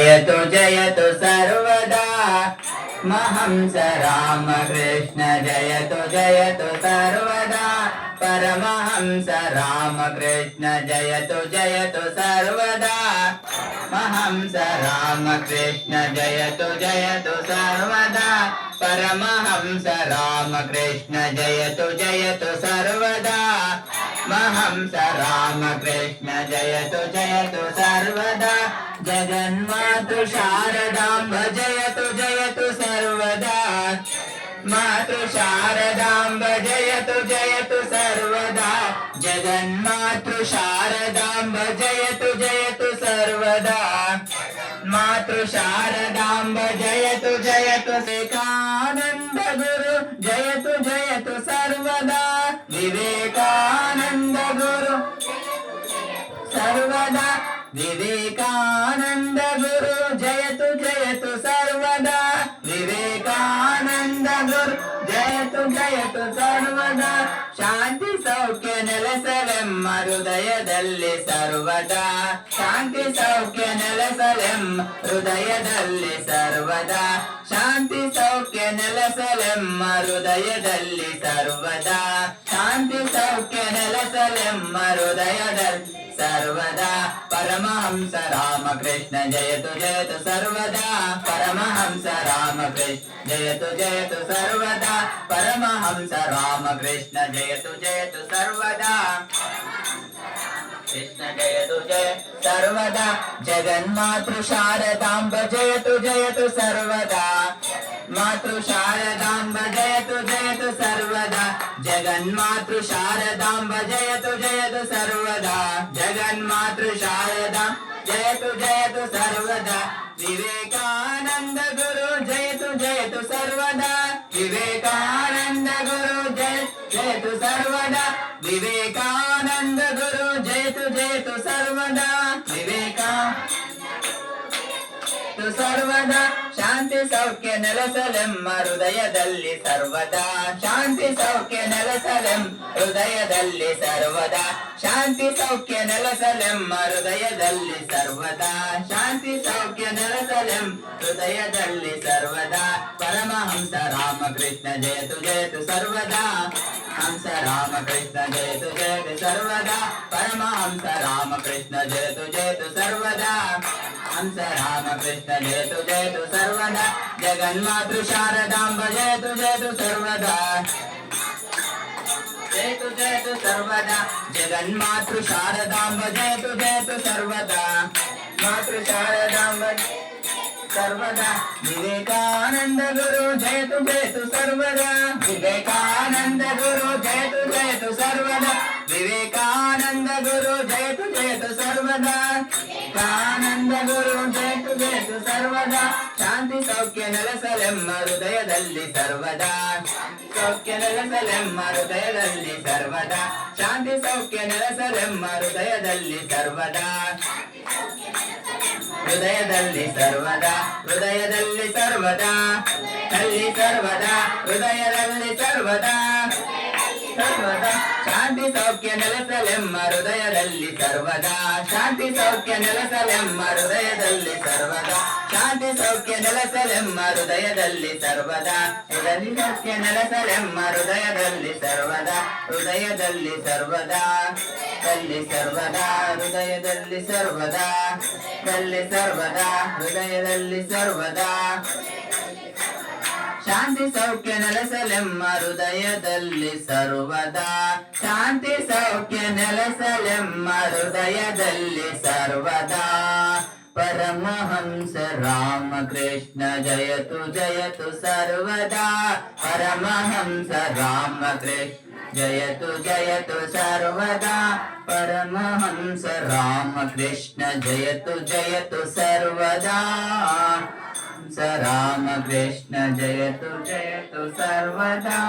जयतु जयतु सर्वदा। महंस रामकृष्ण जयतु जयतु सर्वदा। परमहंस रामकृष्ण जयतु जयतु सर्वदा। महंस रामकृष्ण जयतु जयतु सर्वदा। परमहंस रामकृष्ण जयतु जयतु सर्वदा। महंस रामकृष्ण जयतु जयतु सर्वदा। जगन्मातु शारदाम्ब जयतु जयतु सर्वदा। मातु शारदाम्ब जयतु जयतु सर्वदा। जगन्मातु शारदाम्ब जयतु जयतु सर्वदा। मातृ शारदाम्ब जयतु जयतु विवेकानन्द गुरु, जयतु जयतु सर्वदा। गुरु సర్వదా వివేకానంద గురు జయతు జయతు సర్వదా వివేకానంద గురు జయతు జయతు సర్వదా ಶಾಂತಿ ಸೌಖ್ಯ ನೆಲೆಸಲೆಮ್ಮ ಹೃದಯದಲ್ಲಿ ಸರ್ವದಾ ಶಾಂತಿ ಸೌಖ್ಯ ನೆಲೆಸಲೆಂ ಹೃದಯದಲ್ಲಿ ಸರ್ವದಾ ಶಾಂತಿ ಸೌಖ್ಯ ನೆಲೆಸಲೆಮ್ಮ ಹೃದಯದಲ್ಲಿ ಸರ್ವದಾ ಶಾಂತಿ ಸೌಖ್ಯ ನೆಲೆಸಲೆಮ್ಮ ಹೃದಯದಲ್ಲಿ सर्वदा परमहंस रामकृष्ण, जयतु जयतु सर्वदा परमहंस रामकृष्ण, जयतु जयतु सर्वदा परमहंस रामकृष्ण, जयतु जयतु सर्वदा। కృష్ణ జయతు జయ సర్వదా జగన్మాతృ శారదాంబ జయతు జయతు సర్వదా. మాతృ శారదాంబ జయతు జయతు సర్వదా జగన్మాతృ శారదాంబ జయతు జయతు సర్వదా. జగన్మాతృ శారదా జయతు జయతు సర్వదా. వివేకానంద గురు జయతు జయతు సర్వదా. వివేకానంద గురు జయ జయతు సర్వదా. వివేకా గురు జయతు జయతు సర్వదా వివేక ಸರ್ವದಾ ಶಾಂತಿ ಸೌಖ್ಯ ನೆಲೆಸಲೆಮ್ಮ ಹೃದಯದಲ್ಲಿ ಸರ್ವದಾ ಶಾಂತಿ ಸೌಖ್ಯ ನೆಲೆಸಲೆಂ ಹೃದಯದಲ್ಲಿ ಸರ್ವದಾ ಶಾಂತಿ ಸೌಖ್ಯ ನೆಲೆಸಲೆಮ್ಮ ಹೃದಯದಲ್ಲಿ ಸರ್ವದಾ ಶಾಂತಿ ಸೌಖ್ಯ ನೆಲೆಸಲೆಂ ಹೃದಯದಲ್ಲಿ ಸರ್ವದಾ ಪರಮಹಂಸ ರಾಮಕೃಷ್ಣ ಜಯತು ಜಯತು ಸರ್ವದಾ పరమహంస రామకృష్ణ జయతు జయతు సర్వదా పరమహంస రామకృష్ణ జయతు జయతు సర్వదా హంస రామకృష్ణ జయతు జయతు సర్వదా జగన్మాతృ శారదాంబ జయతు జయతు సర్వదా జయతు జయతు సర్వదా జగన్మాతృ శారదాంబ జయతు జయతు సర్వదా మాతృ శారదాంబ సర్వదా. వివేకానంద గురు జయతు జయతు సర్వదా. వివేకానంద గురు జయతు జయతు సర్వదా. వివేకానంద గురు జయతు జయతు సర్వదా. వివేకానంద గురు జయతు జయతు సర్వదా. శాంతి సౌఖ్య నెలసలెమ్మ హೃದಯದಲ್ಲಿ సర్వదా. సౌఖ్య ನೆಲೆಸಲೆಮ್ಮ ಹೃದಯದಲ್ಲಿ సర్వదా. శాంతి సౌఖ్య ನೆಲೆಸಲೆಮ್ಮ ಹೃದಯದಲ್ಲಿ సర్వదా. ಹೃದಯದಲ್ಲಿ ಸರ್ವದಾ ಹೃದಯದಲ್ಲಿ ಸರ್ವದಾ. ಅಲ್ಲಿ ಸರ್ವದಾ, ಹೃದಯದಲ್ಲಿ ಸರ್ವದಾ. ಶಾಂತಿ ಸೌಖ್ಯ ನೆಲೆಸಲೆಮ್ಮ ಹೃದಯದಲ್ಲಿ ಸರ್ವದಾ. ಶಾಂತಿ ಸೌಖ್ಯ ನೆಲೆಸಲೆಮ್ಮ ಹೃದಯದಲ್ಲಿ ಸರ್ವದಾ. ಶಾಂತಿ ಸೌಖ್ಯ ನೆಲೆಸಲೆಮ್ಮ ಹೃದಯದಲ್ಲಿ ಸರ್ವದಾ. ಹೃದಯ ಸೌಖ್ಯ ನೆಲೆಸಲೆಮ್ಮ ಹೃದಯದಲ್ಲಿ ಸರ್ವದಾ. ಹೃದಯದಲ್ಲಿ ಸರ್ವದಾ. ದಲ್ಲಿ ಸರ್ವದಾ. ಹೃದಯದಲ್ಲಿ ಸರ್ವದಾ. ದಲ್ಲಿ ಸರ್ವದಾ, ಹೃದಯದಲ್ಲಿ ಸರ್ವದಾ. ಶಾಂತಿ ಸೌಖ್ಯ ನೆಲೆಸಲೆಮ್ಮ ಹೃದಯದಲ್ಲಿ ಸರ್ವದಾ. ಶಾಂತಿ ಸೌಖ್ಯ ನೆಲೆಸಲೆಮ್ಮ ಹೃದಯದಲ್ಲಿ ಸರ್ವದಾ. ಪರಮಹಂಸ ರಾಮಕೃಷ್ಣ ಜಯತು ಜಯತು ಸರ್ವದಾ. ಪರಮಹಂಸ ರಾಮಕೃಷ್ಣ जयतु जयतु सर्वदा। परमहंस रामकृष्ण जयतु जयतु सर्वदा। स रामकृष्ण जयतु जयतु सर्वदा।